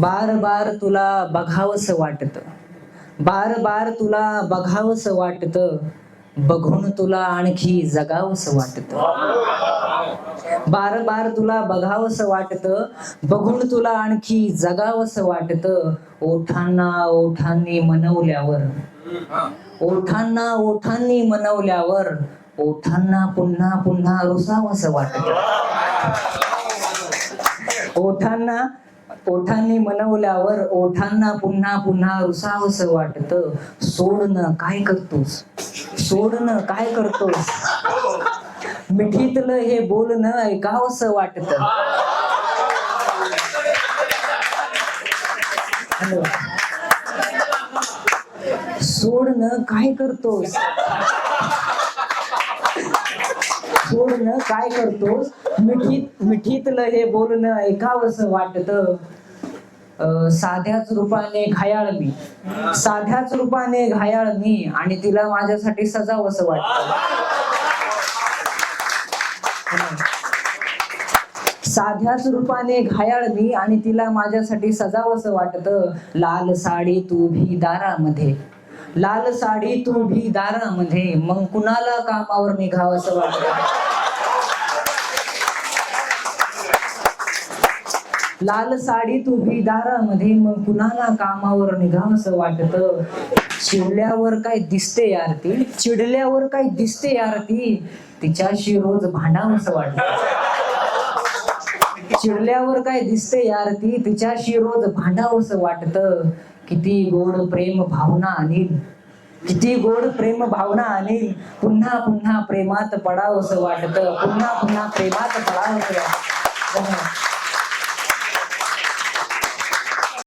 बार बार तुला बघावंसं वाटतं. बार बार तुला बघावंसं वाटतं. बघून तुला आणखी जगावंसं वाटत. बार बार तुला बघावंसं वाटत. बघून तुला आणखी जगावंसं वाटत. ओठांना ओठांनी मनवल्यावर. ओठांना ओठांनी मनवल्यावर ओठांना पुन्हा पुन्हा रुसावंसं वाटत. ओठांना ओठांनी मनवल्यावर ओठांना पुन्हा पुन्हा रुसावस वाटत. सोडणं काय करतोस? सोडणं काय करतोस? मिठीतलं हे बोलणं ऐकावस वाटत. हॅलो. सोडणं काय करतोस? सोडणं काय करतोस? मिठीत मिठीतलं हे बोलणं ऐकावंस वाटत. साध्याच रूपाने घायाळ मी. साध्याच रूपाने घायाळ मी आणि तिला माझ्यासाठी सजावंस वाटत. साध्याच रूपाने घायाळ मी आणि तिला माझ्यासाठी सजावंस वाटत. लाल साडी तू भी दारामध्ये. लाल साडी तू भी दारामध्ये. मग कुणाला कामावर निघावंस वाटत? लाल साडी तू दारामध्ये मग कुणाला कामावर निघावंस वाटत? चिडल्यावर काय दिसते यार ती? चिडल्यावर काय दिसते यार ती? तिच्याशी रोज भांडावंस वाटत. चिडल्यावर काय दिसते यार ती? तिच्याशी रोज भांडावंस वाटत. किती गोड प्रेम भावना आणील किती गोड प्रेम भावना आणील पुन्हा पुन्हा प्रेमात पडावंस वाटत. पुन्हा पुन्हा प्रेमात पडावंस वाटत.